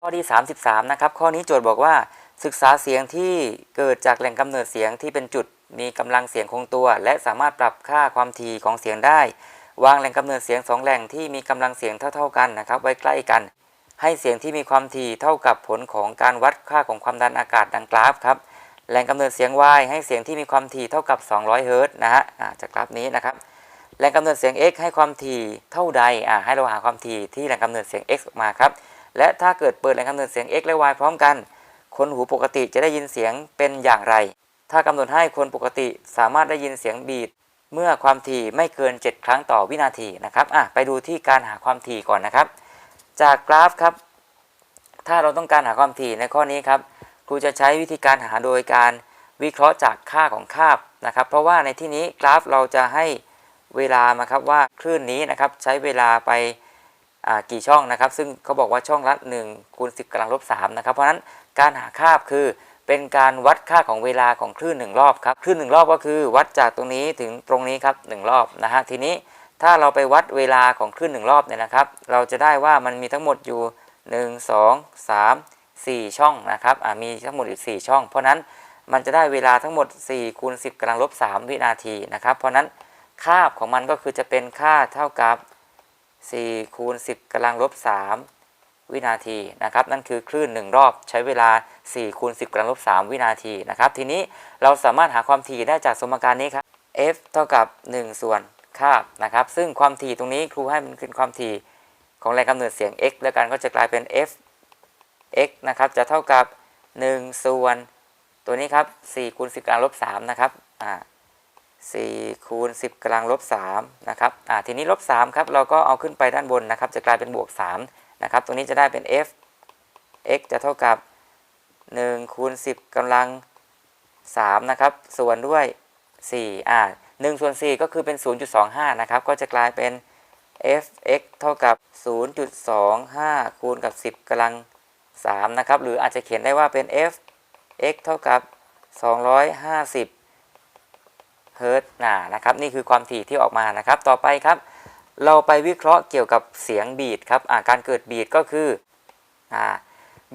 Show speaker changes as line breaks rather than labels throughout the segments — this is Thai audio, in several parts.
ข้อที่ 33 นะครับ ข้อนี้โจทย์บอกว่าศึกษาเสียงที่เกิดจากแหล่งกำเนิดเสียงที่เป็นจุดมีกำลังเสียงคงตัว และสามารถปรับค่าความถี่ของเสียงได้ วางแหล่งกำเนิดเสียงสองแหล่งที่มีกำลังเสียงเท่า ๆกันนะครับ ไว้ใกล้กัน ให้เสียงที่มีความถี่เท่ากับผลของการวัดค่าของความดันอากาศดังกราฟครับแหล่งกำเนิดเสียง Y ให้เสียงที่มีความถี่เท่ากับ 200เฮิรตซ์นะฮะจากกราฟนี้นะครับแหล่งกำเนิดเสียง x ให้ความถี่เท่าใดอ่าให้เราหาความถี่ที่แหล่งกำเนิดเสียง x ออกมาครับ และถ้าเกิดเปิดแหล่งกำเนิดเสียง x และ y พร้อมกัน คนหูปกติจะได้ยินเสียงเป็นอย่างไร ถ้ากำหนดให้คนปกติสามารถได้ยินเสียงบีดเมื่อความถี่ไม่เกิน 7 ครั้งต่อวินาทีนะครับอะไปดูที่การหาความถี่ก่อนนะครับ จากกราฟครับ ถ้าเราต้องการหาความถี่ในข้อนี้ครับครูจะใช้วิธีการหาโดยการวิเคราะห์จากค่าของคาบนะครับ เพราะว่าในที่นี้กราฟเราจะให้เวลามาครับว่าคลื่นนี้นะครับใช้เวลาไป กี่ช่องนะครับ ซึ่งเขาบอกว่าช่องละ1คูณ10กำลังลบ3นะครับ เพราะฉะนั้นการหาคาบคือเป็นการวัดค่าของเวลาของคลื่นหนึ่งรอบครับ คลื่นหนึ่งรอบก็คือวัดจากตรงนี้ถึงตรงนี้ครับหนึ่งรอบนะฮะทีนี้ถ้าเราไปวัดเวลาของคลื่นหนึ่งรอบเนี่ยนะครับ เราจะได้ว่ามันมีทั้งหมดอยู่ 1 2 3 4 ช่องนะครับมีทั้งหมดอีก 4 ช่อง เพราะนั้นมันจะได้เวลาทั้งหมด4คูณ10กำลังลบ3วินาทีนะครับ เพราะนั้นคาบของมันก็คือจะเป็นค่าเท่ากับ 4คูณ10กำลังลบ 3 วินาทีนะครับ นั่นคือคลื่น 1 รอบใช้เวลา 4คูณ10กำลังลบ 3 วินาทีนะครับ ทีนี้เราสามารถหาความถี่ได้จากสมการนี้ครับ f เท่ากับ 1 ส่วนคาบนะครับ ซึ่งความถี่ตรงนี้ครูให้มันเป็นความถี่ของแรงกำเนิดเสียง x แล้วกันก็จะกลายเป็น f x นะครับ จะเท่ากับ 1 ส่วน ตัวนี้ครับ4คูณ10กำลังลบ3นะครับอ่า 4คูณ10กำลังลบ3นะครับอ่าทีนี้ลบ3ครับเราก็เอาขึ้นไปด้านบนนะครับ จะกลายเป็นบวก3นะครับตรงนี้จะได้เป็น f x จะเท่ากับ1คูณ10กำลัง3นะครับส่วนด้วย4อ่า1ส่วน4ก็คือเป็น 0.25นะครับก็จะกลายเป็น f x เท่ากับ 0.25 คูณกับ 10กำลัง3นะครับหรืออาจจะเขียนได้ว่าเป็น f x เท่ากับ 250 เฮิรตซ์นะนะครับนี่คือความถี่ที่ออกมานะครับ ต่อไปครับ เราไปวิเคราะห์เกี่ยวกับเสียงบีดครับาการเกิดบีดก็คืออ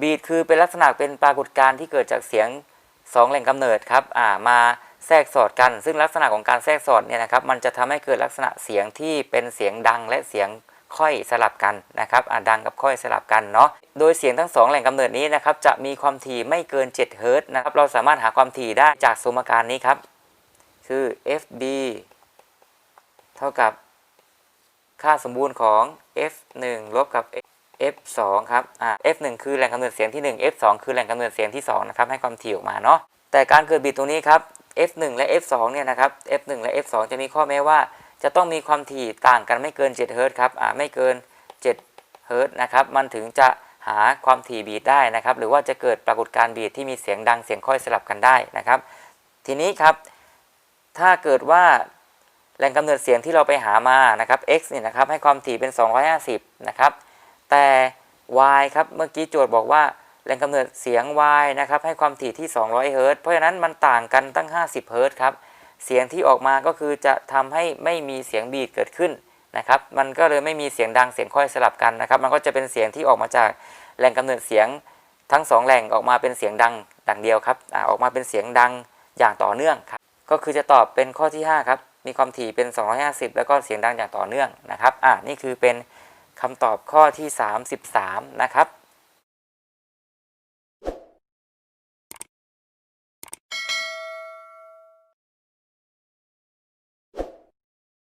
บีดคือเป็นลักษณะเป็นปรากฏการณ์ที่เกิดจากเสียง 2 แหล่งกำเนิดครับามาแทรกสอดกัน ซึ่งลักษณะของการแทรกสอดเนี่ยนะครับ มันจะทำให้เกิดลักษณะเสียงที่เป็นเสียงดังและเสียงค่อยสลับกันนะครับดังกับค่อยสลับกันเนาะ โดยเสียงทั้งสองแหล่งกำเนิดนี้นะครับจะมีความถี่ไม่เกิน7เฮิรตซ์นะครับ เราสามารถหาความถี่ได้จากสมการนี้ครับ คือ FB เท่ากับค่าสมบูรณ์ของ F1 ลบกับ F2 ครับอ่า F1 คือแหล่งกำเนิดเสียงที่ 1 F2 คือแหล่งกำเนิดเสียงที่ 2 นะครับ ให้ความถี่ออกมาเนาะ แต่การเกิดบิดตรงนี้ครับ F1 และ F2 เนี่ยนะครับ F1 และ F2 จะมีข้อแม้ว่า จะต้องมีความถี่ต่างกันไม่เกิน7เฮิรตครับ อ่า ไม่เกิน7เฮิรตนะครับ มันถึงจะหาความถี่บีดได้นะครับ หรือว่าจะเกิดปรากฏการณ์บีดที่มีเสียงดังเสียงค่อยสลับกันได้นะครับ ทีนี้ครับ ถ้าเกิดว่าแหล่งกำเนิดเสียงที่เราไปหามานะครับ x เนี่ยนะครับให้ความถี่เป็น 250 นะครับ แต่ y ครับเมื่อกี้โจทย์บอกว่าแหล่งกำเนิดเสียง y นะครับให้ความถี่ที่ 200 เฮิรตเพราะฉะนั้นมันต่างกันตั้ง 50 เฮิรตครับ เสียงที่ออกมาก็คือจะทำให้ไม่มีเสียงบีดเกิดขึ้นนะครับ มันก็เลยไม่มีเสียงดังเสียงค่อยสลับกันนะครับ มันก็จะเป็นเสียงที่ออกมาจากแหล่งกำเนิดเสียงทั้งสองแหล่งออกมาเป็นเสียงดังดังเดียวครับอออกมาเป็นเสียงดังอย่างต่อเนื่องครับ ก็คือจะตอบเป็นข้อที่ 5 ครับ มีความถี่เป็น 250 แล้วก็เสียงดังอย่างต่อเนื่องนะครับ อ่านี่คือเป็นคำตอบข้อที่ 33 นะครับ